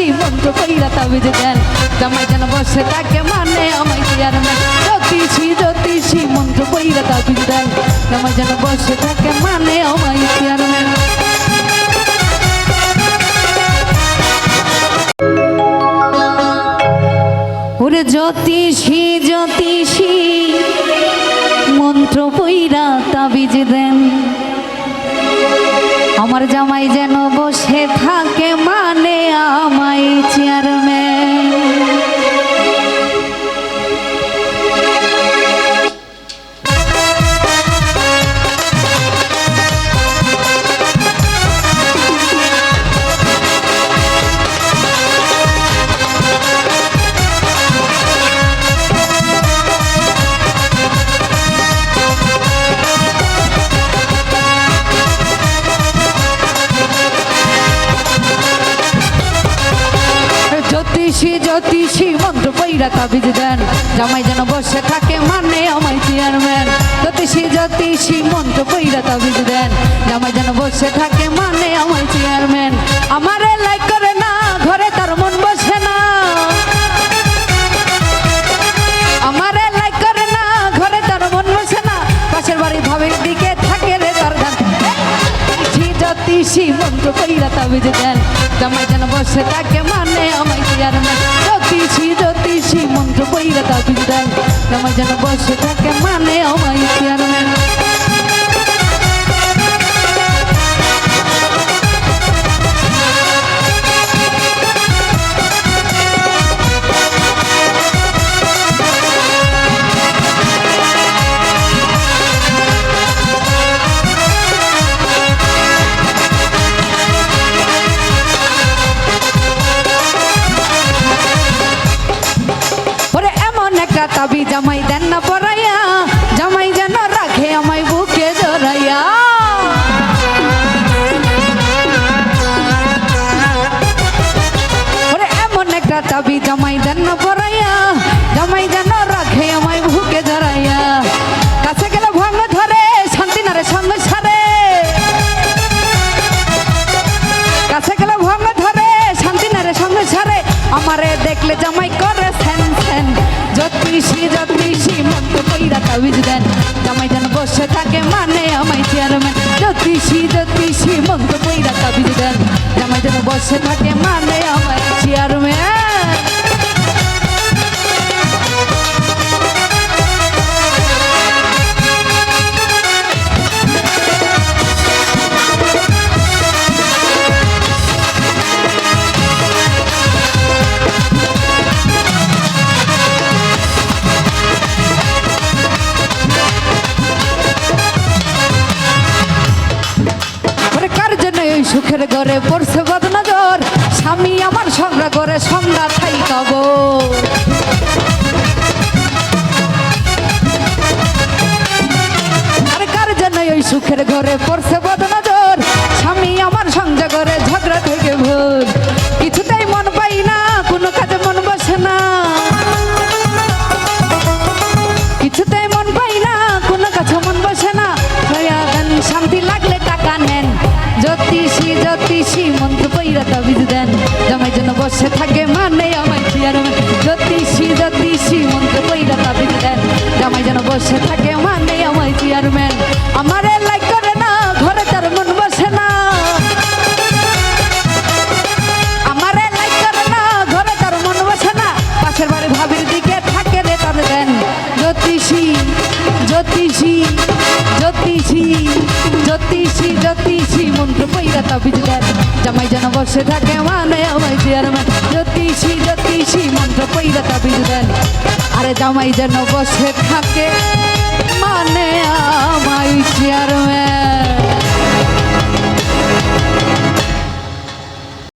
জ্যোতিষী মন্ত্র কইরা তাবিজ দেন। জামাই যেন বসে থাকে মানে আমায় চেয়ারম্যান জ্যোতিষী জ্যোতিষী মন্ত্র কইরা তাবিজ দেন। জামাই যেন বসে থাকে মানে আমায় চেয়ারম্যান ওরে জ্যোতিষী জ্যোতিষী, মন্ত্র পইরা তাবিজ দেন। আমার জামাই যেন বসে থাকে মানে আমায় চেয়ারম্যান জ্যোতিষী জ্যোতিষী, মন্ত্র পইরা তাবিজ দেন। জামাই যেন বসে থাকে মানে আমায় চেয়ারম্যান। জ্যোতিষী জ্যোতিষী, মন্ত্র পইরা তাবিজ দেন। জামাই যেন বসে থাকে মানে আমায় চেয়ারম্যান। আমার লাইক করে না, ঘরে তার মন বসে না। আমার লাইক করে না, ঘরে তার মন বসে না। পাশের বাড়ি ভাবের দিকে থাকে রে তার ধান। জ্যোতিষী, মন্ত্র কইরা তাবিজ দেন। জামাই যেন বসে থাকে মানে আমায় চেয়ারম্যান জ্যোতিষী জ্যোতিষী মন্ত্র কইরা তাবিজ দেন জামাই যেন বসে থাকে মানে আমায় একটা জামাই দেন না পরাইয়া। জামাই যেন রাখে আমায় বুকে জড়াইয়া। এমন একটা তাবি জামাই দেন না পরাইয়া। জামাই যেন রাখে আমায় বুকে জড়াইয়া। কাছে গেলে ভঙ্গ ধরে, শান্তি নারে সঙ্গ সারে। কাছে গেলে ভঙ্গ ধরে, শান্তি নারে সঙ্গে সারে। আমারে দেখলে জামাই করে জ্যোতিষী জ্যোতিষী মন্ত কইরা তাবিজ দেন। জামাই যেন বসে থাকে মানে আমায় চেয়ারম্যান জ্যোতিষী জ্যোতিষী মন্ত কইরা তাবিজ দেন। জামাই যেন বসে থাকে মানে আমায় সুখের ঘরে পড়ছে বদনজর। স্বামী আমার সংগ্রহ করে সংজ্ঞা খাই কব আরে কার ওই সুখের ঘরে পড়ছে বদনজর? জ্যোতিষী মন্ত্র পইরা তাবিজ দেন। জামাই জন্য বসে থাকে মানে আমায় চেয়ারম্যান জ্যোতিষী জ্যোতিষী মন্ত্র পইরা তাবিজ দেন। জামাই যেন বসে থাকে মানে আমায় চেয়ারম্যান আমারে লাইক করে না, ঘরে তার মন বসে না। আমারে না, ঘরে তার মন না। পাশের বাড়ি ভাবির দিকে থাকে রে দেন জ্যোতিষী জ্যোতিষী জ্যোতিষী জ্যোতিষী বিদ্যার জামাই যেন বসে থাকে মানে আমায় চেয়ারম্যান জ্যোতিষী জ্যোতিষী, মন্ত্র পৈরা তাবিজ দেন। আরে জামাই যেন বসে থাকে মানে আমায় চেয়ারম্যান